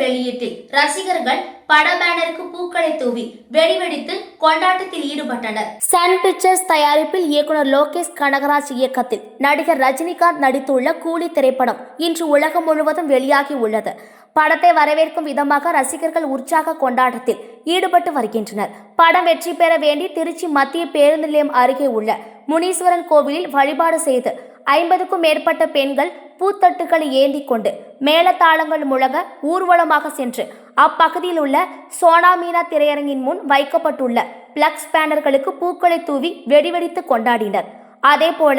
வெளியீட்டில் ரசிகர்கள் பட பேனருக்கு பூக்களை தூவி வெடிவெடித்து கொண்டாட்டத்தில் ஈடுபட்டனர். சன் பிக்சர்ஸ் தயாரிப்பில் இயக்குனர் லோகேஷ் கனகராஜ் இயக்கத்தில் நடிகர் ரஜினிகாந்த் நடித்துள்ள கூலி திரைப்படம் இன்று உலகம் முழுவதும் வெளியாகி உள்ளது. படத்தை வரவேற்கும் விதமாக ரசிகர்கள் உற்சாக கொண்டாட்டத்தில் ஈடுபட்டு வருகின்றனர். படம் வெற்றி பெற வேண்டி திருச்சி மத்திய பேருந்து நிலையம் அருகே உள்ள முனீஸ்வரன் கோவிலில் வழிபாடு செய்து ஐம்பதுக்கும் மேற்பட்ட பெண்கள் பூத்தட்டுகளை ஏந்தி கொண்டு மேலத்தாளங்கள் முழங்க ஊர்வலமாக சென்று அப்பகுதியில் உள்ள சோனாமீனா திரையரங்கின் முன் வைக்கப்பட்டுள்ள பிளக்ஸ் பேனர்களுக்கு பூக்களை தூவி வெடிவெடித்து கொண்டாடினர். அதேபோல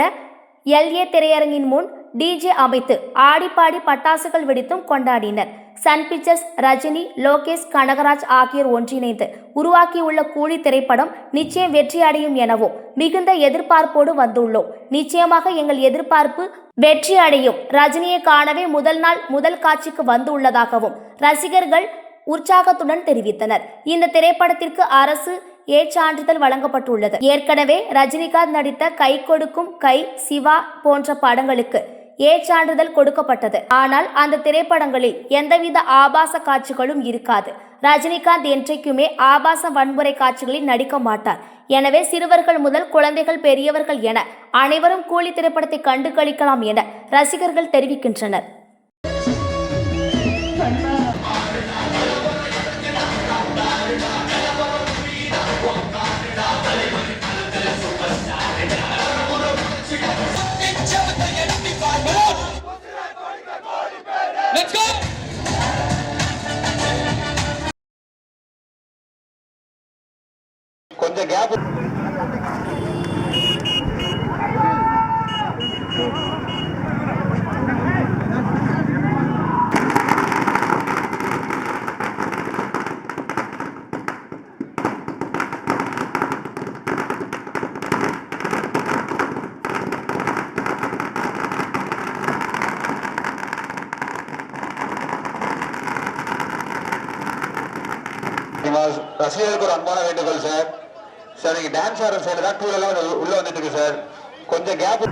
எல்ஏ திரையரங்கின் முன் டிஜே அமைத்து ஆடிப்பாடி பட்டாசுகள் வெடித்தும் கொண்டாடினர். சன் பிக்சர்ஸ் ரஜினி லோகேஷ் கனகராஜ் ஆகியோர் ஒன்றிணைந்து உருவாக்கியுள்ள கூலி திரைப்படம் நிச்சயம் வெற்றி அடையும் எனவும் மிகுந்த எதிர்பார்ப்போடு வந்துள்ளோம். நிச்சயமாக எங்கள் எதிர்பார்ப்பு வெற்றி அடையும் ரஜினியை காணவே முதல் நாள் முதல் காட்சிக்கு வந்துள்ளதாகவும் ரசிகர்கள் உற்சாகத்துடன் தெரிவித்தனர். இந்த திரைப்படத்திற்கு அரசு ஏச்சான்றிதழ் வழங்கப்பட்டுள்ளது. ஏற்கனவே ரஜினிகாந்த் நடித்த கை கொடுக்கும் கை சிவா போன்ற படங்களுக்கு ஏ சான்றிதழ் கொடுக்கப்பட்டது. ஆனால் அந்த திரைப்படங்களில் எந்தவித ஆபாச காட்சிகளும் இருக்காது. ரஜினிகாந்த் என்றைக்குமே ஆபாச வன்முறை காட்சிகளில் நடிக்க மாட்டார். எனவே சிறுவர்கள் முதல் குழந்தைகள் பெரியவர்கள் என அனைவரும் கூலி திரைப்படத்தை கண்டு கழிக்கலாம் என ரசிகர்கள் தெரிவிக்கின்றனர். లెట్స్ గో కొంచెం గ్యాప్ கேப் ரசிகர்களுக்கு ஒரு அன்பான வேண்டுகோள் சார் சார் நீங்க டான்ஸ் ஆடுற சைடு தான் டூ எல்லாம் உள்ள வந்துட்டு இருக்கு சார் கொஞ்சம் கேப்